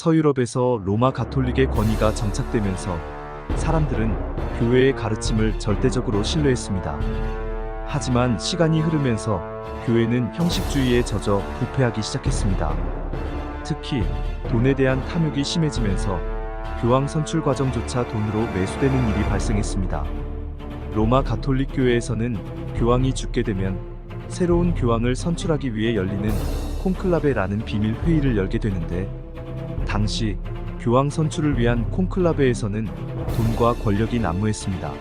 서유럽에서 로마 가톨릭의 권위가 정착되면서 사람들은 교회의 가르침을 절대적으로 신뢰했습니다. 하지만 시간이 흐르면서 교회는 형식주의에 젖어 부패하기 시작했습니다. 특히 돈에 대한 탐욕이 심해지면서 교황 선출 과정조차 돈으로 매수되는 일이 발생했습니다. 로마 가톨릭 교회에서는 교황이 죽게 되면 새로운 교황을 선출하기 위해 열리는 콘클라베라는 비밀 회의를 열게 되는데 당시 교황 선출을 위한 콘클라베에서는 돈과 권력이 난무했습니다.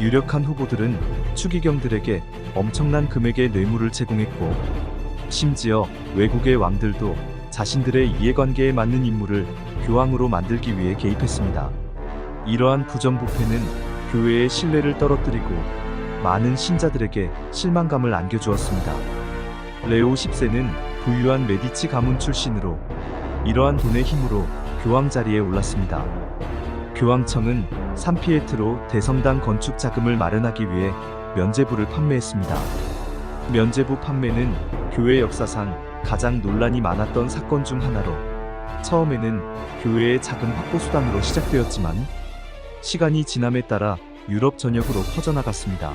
유력한 후보들은 추기경들에게 엄청난 금액의 뇌물을 제공했고 심지어 외국의 왕들도 자신들의 이해관계에 맞는 인물을 교황으로 만들기 위해 개입했습니다. 이러한 부정부패는 교회의 신뢰를 떨어뜨리고 많은 신자들에게 실망감을 안겨주었습니다. 레오 10세는 부유한 메디치 가문 출신으로 이러한 돈의 힘으로 교황 자리에 올랐습니다. 교황청은 산피에트로 대성당 건축 자금을 마련하기 위해 면제부를 판매했습니다. 면제부 판매는 교회 역사상 가장 논란이 많았던 사건 중 하나로 처음에는 교회의 자금 확보 수단으로 시작되었지만 시간이 지남에 따라 유럽 전역으로 퍼져나갔습니다.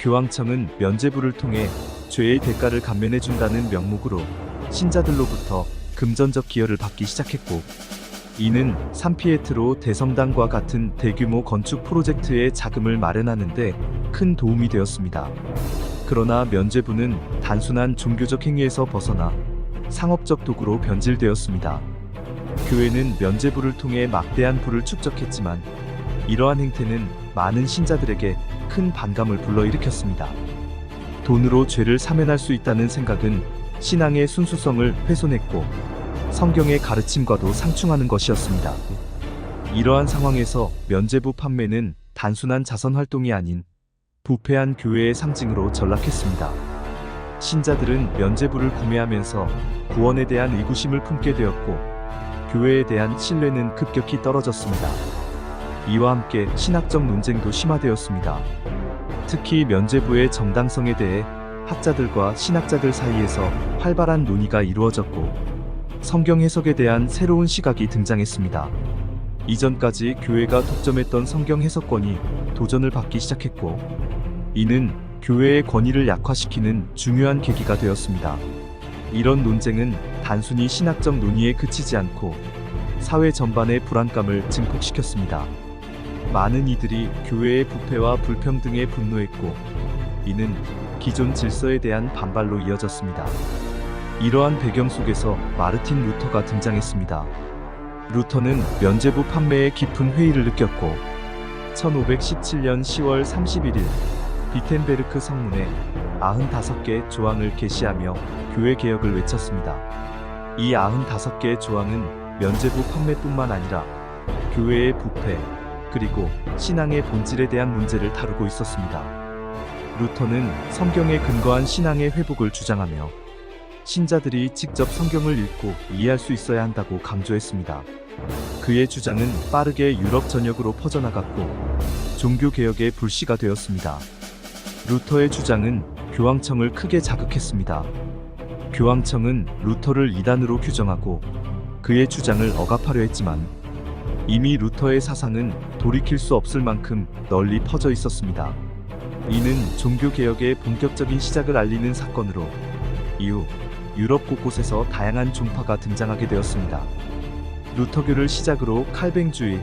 교황청은 면제부를 통해 죄의 대가를 감면해 준다는 명목으로 신자들로부터 금전적 기여를 받기 시작했고 이는 산피에트로 대성당과 같은 대규모 건축 프로젝트의 자금을 마련하는데 큰 도움이 되었습니다. 그러나 면제부는 단순한 종교적 행위에서 벗어나 상업적 도구로 변질되었습니다. 교회는 면제부를 통해 막대한 부를 축적했지만 이러한 행태는 많은 신자들에게 큰 반감을 불러일으켰습니다. 돈으로 죄를 사면할 수 있다는 생각은 신앙의 순수성을 훼손했고 성경의 가르침과도 상충하는 것이었습니다. 이러한 상황에서 면제부 판매는 단순한 자선 활동이 아닌 부패한 교회의 상징으로 전락했습니다. 신자들은 면제부를 구매하면서 구원에 대한 의구심을 품게 되었고 교회에 대한 신뢰는 급격히 떨어졌습니다. 이와 함께 신학적 논쟁도 심화되었습니다. 특히 면제부의 정당성에 대해 학자들과 신학자들 사이에서 활발한 논의가 이루어졌고 성경 해석에 대한 새로운 시각이 등장했습니다. 이전까지 교회가 독점했던 성경 해석권이 도전을 받기 시작했고 이는 교회의 권위를 약화시키는 중요한 계기가 되었습니다. 이런 논쟁은 단순히 신학적 논의에 그치지 않고 사회 전반의 불안감을 증폭시켰습니다. 많은 이들이 교회의 부패와 불평등에 분노했고 이는 기존 질서에 대한 반발로 이어졌습니다. 이러한 배경 속에서 마르틴 루터가 등장했습니다. 루터는 면제부 판매에 깊은 회의를 느꼈고 1517년 10월 31일 비텐베르크 성문에 95개 조항을 게시하며 교회 개혁을 외쳤습니다. 이 95개의 조항은 면제부 판매뿐만 아니라 교회의 부패, 그리고 신앙의 본질에 대한 문제를 다루고 있었습니다. 루터는 성경에 근거한 신앙의 회복을 주장하며 신자들이 직접 성경을 읽고 이해할 수 있어야 한다고 강조했습니다. 그의 주장은 빠르게 유럽 전역으로 퍼져나갔고 종교개혁의 불씨가 되었습니다. 루터의 주장은 교황청을 크게 자극했습니다. 교황청은 루터를 이단으로 규정하고 그의 주장을 억압하려 했지만 이미 루터의 사상은 돌이킬 수 없을 만큼 널리 퍼져 있었습니다. 이는 종교개혁의 본격적인 시작을 알리는 사건으로 이후 유럽 곳곳에서 다양한 종파가 등장하게 되었습니다. 루터교를 시작으로 칼뱅주의,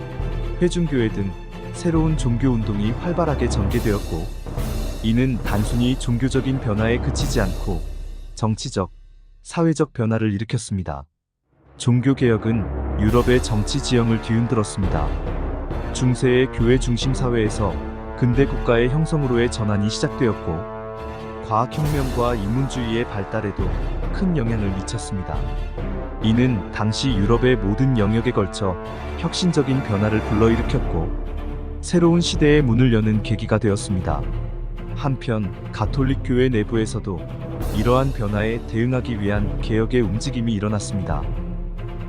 회중교회 등 새로운 종교 운동이 활발하게 전개되었고 이는 단순히 종교적인 변화에 그치지 않고 정치적, 사회적 변화를 일으켰습니다. 종교개혁은 유럽의 정치 지형을 뒤흔들었습니다. 중세의 교회 중심 사회에서 근대 국가의 형성으로의 전환이 시작되었고, 과학혁명과 인문주의의 발달에도 큰 영향을 미쳤습니다. 이는 당시 유럽의 모든 영역에 걸쳐 혁신적인 변화를 불러일으켰고, 새로운 시대의 문을 여는 계기가 되었습니다. 한편 가톨릭 교회 내부에서도 이러한 변화에 대응하기 위한 개혁의 움직임이 일어났습니다.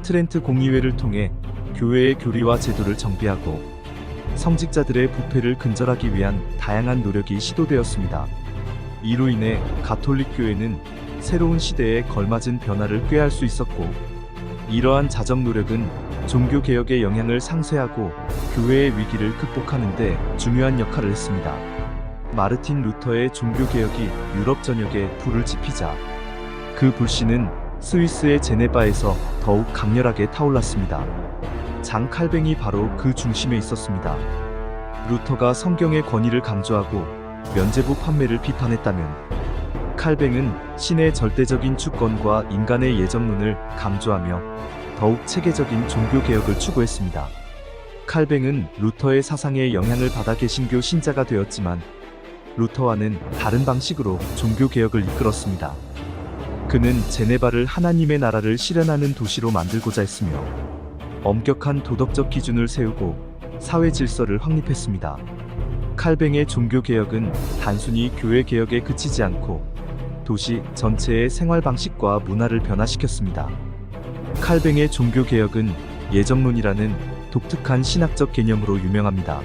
트렌트 공의회를 통해 교회의 교리와 제도를 정비하고 성직자들의 부패를 근절하기 위한 다양한 노력이 시도되었습니다. 이로 인해 가톨릭 교회는 새로운 시대에 걸맞은 변화를 꾀할 수 있었고 이러한 자정 노력은 종교 개혁의 영향을 상쇄하고 교회의 위기를 극복하는 데 중요한 역할을 했습니다. 마르틴 루터의 종교 개혁이 유럽 전역에 불을 지피자 그 불씨는 스위스의 제네바에서 더욱 강렬하게 타올랐습니다. 장 칼뱅이 바로 그 중심에 있었습니다. 루터가 성경의 권위를 강조하고 면제부 판매를 비판했다면 칼뱅은 신의 절대적인 주권과 인간의 예정론을 강조하며 더욱 체계적인 종교 개혁을 추구했습니다. 칼뱅은 루터의 사상에 영향을 받아 개신교 신자가 되었지만 루터와는 다른 방식으로 종교 개혁을 이끌었습니다. 그는 제네바를 하나님의 나라를 실현하는 도시로 만들고자 했으며 엄격한 도덕적 기준을 세우고 사회 질서를 확립했습니다. 칼뱅의 종교 개혁은 단순히 교회 개혁에 그치지 않고 도시 전체의 생활 방식과 문화를 변화시켰습니다. 칼뱅의 종교 개혁은 예정론이라는 독특한 신학적 개념으로 유명합니다.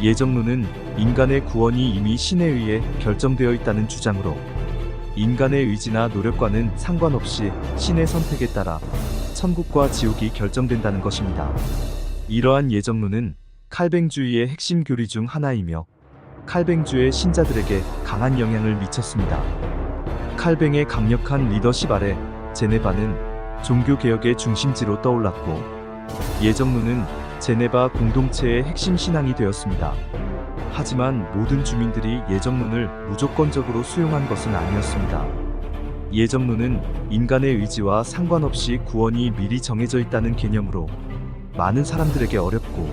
예정론은 인간의 구원이 이미 신에 의해 결정되어 있다는 주장으로 인간의 의지나 노력과는 상관없이 신의 선택에 따라 천국과 지옥이 결정된다는 것입니다. 이러한 예정론은 칼뱅주의의 핵심 교리 중 하나이며 칼뱅주의 신자들에게 강한 영향을 미쳤습니다. 칼뱅의 강력한 리더십 아래 제네바는 종교 개혁의 중심지로 떠올랐고 예정론은 제네바 공동체의 핵심 신앙이 되었습니다. 하지만 모든 주민들이 예정론을 무조건적으로 수용한 것은 아니었습니다. 예정론은 인간의 의지와 상관없이 구원이 미리 정해져 있다는 개념으로 많은 사람들에게 어렵고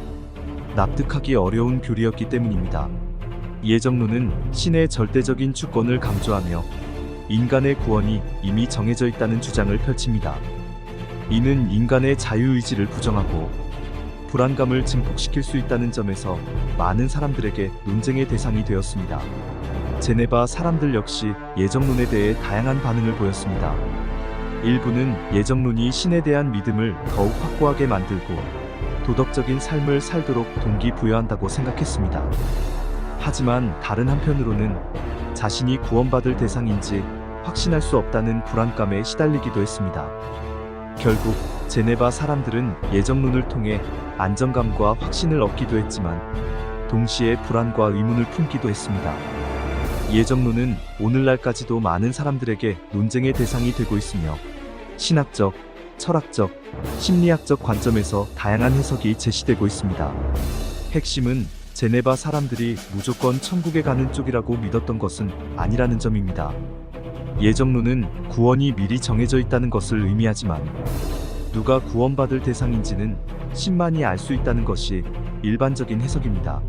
납득하기 어려운 교리였기 때문입니다. 예정론은 신의 절대적인 주권을 강조하며 인간의 구원이 이미 정해져 있다는 주장을 펼칩니다. 이는 인간의 자유의지를 부정하고 불안감을 증폭시킬 수 있다는 점에서 많은 사람들에게 논쟁의 대상이 되었습니다. 제네바 사람들 역시 예정론에 대해 다양한 반응을 보였습니다. 일부는 예정론이 신에 대한 믿음을 더욱 확고하게 만들고 도덕적인 삶을 살도록 동기부여한다고 생각했습니다. 하지만 다른 한편으로는 자신이 구원받을 대상인지 확신할 수 없다는 불안감에 시달리기도 했습니다. 결국 제네바 사람들은 예정론을 통해 안정감과 확신을 얻기도 했지만 동시에 불안과 의문을 품기도 했습니다. 예정론은 오늘날까지도 많은 사람들에게 논쟁의 대상이 되고 있으며 신학적, 철학적, 심리학적 관점에서 다양한 해석이 제시되고 있습니다. 핵심은 제네바 사람들이 무조건 천국에 가는 쪽이라고 믿었던 것은 아니라는 점입니다. 예정론은 구원이 미리 정해져 있다는 것을 의미하지만 누가 구원받을 대상인지는 신만이 알 수 있다는 것이 일반적인 해석입니다.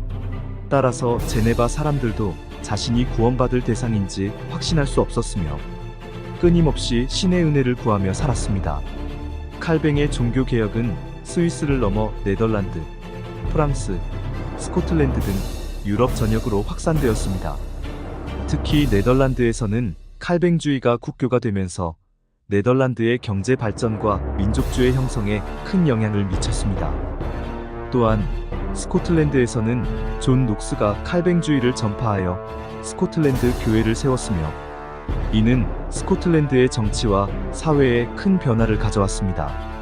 따라서 제네바 사람들도 자신이 구원받을 대상인지 확신할 수 없었으며 끊임없이 신의 은혜를 구하며 살았습니다. 칼뱅의 종교 개혁은 스위스를 넘어 네덜란드, 프랑스, 스코틀랜드 등 유럽 전역으로 확산되었습니다. 특히 네덜란드에서는 칼뱅주의가 국교가 되면서 네덜란드의 경제 발전과 민족주의 형성에 큰 영향을 미쳤습니다. 또한 스코틀랜드에서는 존 녹스가 칼뱅주의를 전파하여 스코틀랜드 교회를 세웠으며 이는 스코틀랜드의 정치와 사회에 큰 변화를 가져왔습니다.